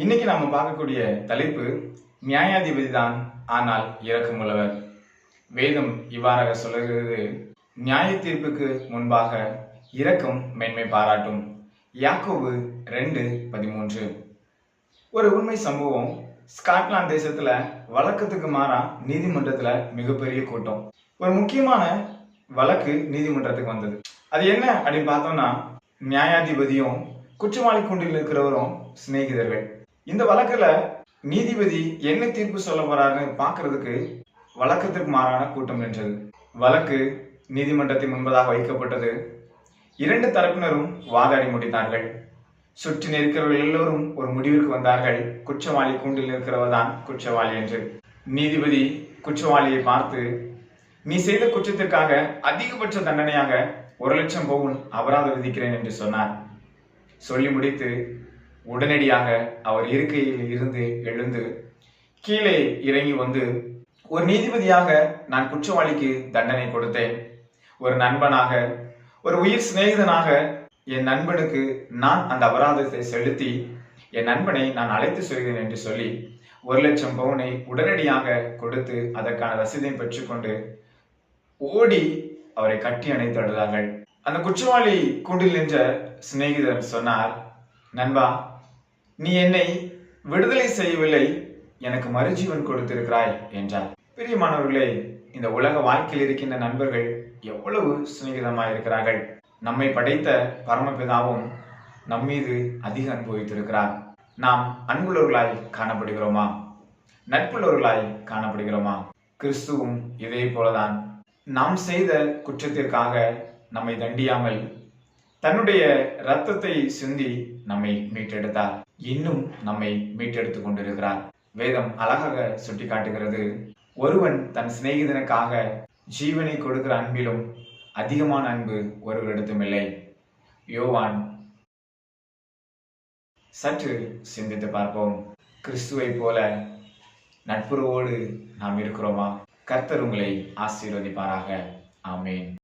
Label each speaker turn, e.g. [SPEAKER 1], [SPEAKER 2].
[SPEAKER 1] இன்னைக்கு நாம பார்க்கக்கூடிய தலைப்பு நியாயாதிபதிதான் ஆனால் இரக்கமுள்ளவர் வேதம் இவ்வாறாக சொல்லுகிறது நியாய தீர்ப்புக்கு முன்பாக இரக்கம் மென்மை பாராட்டும் யாக்கோவு ரெண்டு பதிமூன்று ஒரு உண்மை சம்பவம் ஸ்காட்லாந்து தேசத்துல வழக்கத்துக்கு மாறா நீதிமன்றத்துல மிகப்பெரிய கூட்டம் ஒரு முக்கியமான வழக்கு நீதிமன்றத்துக்கு வந்தது அது என்ன அப்படின்னு பார்த்தோம்னா நியாயாதிபதியும் குற்றவாளி குண்டில் இருக்கிறவரும் சிநேகிதர்கள் இந்த வழக்குல நீதிபதி என்ன தீர்ப்பு சொல்ல போறாருன்னு பாக்குறதுக்கு வழக்கத்திற்கு மாறான கூட்டம் நின்றது வழக்கு நீதிமன்றத்தின் முன்பதாக வைக்கப்பட்டது இரண்டு தரப்பினரும் வாதாடி முடித்தார்கள் சுற்றி நிற்கிறவர்கள் எல்லோரும் ஒரு முடிவிற்கு வந்தார்கள் குற்றவாளி கூண்டில் நிற்கிறவர் தான் குற்றவாளி என்று நீதிபதி குற்றவாளியை பார்த்து நீ செய்த குற்றத்திற்காக அதிகபட்ச தண்டனையாக ஒரு லட்சம் போகும் அபராதம் விதிக்கிறேன் என்று சொன்னார் சொல்லி முடித்து உடனடியாக அவர் இருக்கையில் இருந்து எழுந்து கீழே இறங்கி வந்து ஒரு நீதிபதியாக நான் குற்றவாளிக்கு தண்டனை கொடுத்தேன் ஒரு நண்பனாக ஒரு உயிர் சிநேகிதனாக என் நண்பனுக்கு நான் அந்த அபராதத்தை செலுத்தி என் நண்பனை நான் அழைத்து சொல்கிறேன் என்று சொல்லி ஒரு லட்சம் பவுனை உடனடியாக கொடுத்து அதற்கான ரசீதையும் பெற்றுக்கொண்டு ஓடி அவரை கட்டி அணைத்து அழுதார்கள் அந்த குற்றவாளி கூண்டில் நின்ற சிநேகிதன் சொன்னார் நண்பா நீ என்னை விடுதலை செய்யவில்லை எனக்கு மறுஜீவன் கொடுத்திருக்கிறாய் என்றார் பிரியமானவர்களே இந்த உலக வாழ்க்கையில் இருக்கின்ற நண்பர்கள் எவ்வளவு சிநேகிதமாக இருக்கிறார்கள் நம்மை படைத்த பரமபிதாவும் நம்மீது அதிக அன்பு வைத்திருக்கிறார் நாம் அன்புள்ளவர்களாய் காணப்படுகிறோமா நட்புள்ளவர்களாய் காணப்படுகிறோமா கிறிஸ்துவும் இதே போலதான் நாம் செய்த குற்றத்திற்காக நம்மை தண்டியாமல் தன்னுடைய ரத்தத்தை சிந்தி நம்மை மீட்டெடுத்தார் இன்னும் நம்மை மீட்டெடுத்துக் கொண்டிருக்கிறார் வேதம் அழகாக சுட்டி காட்டுகிறது ஒருவன் தன் சிநேகிதனுக்காக ஜீவனை கொடுக்கிற அன்பிலும் அதிகமான அன்பு ஒருவரிடத்தும் இல்லை யோவான் சற்று சிந்தித்து பார்ப்போம் கிறிஸ்துவை போல நட்புறவோடு நாம் இருக்கிறோமா கர்த்தர் உங்களை ஆசீர்வதிப்பாராக ஆமேன்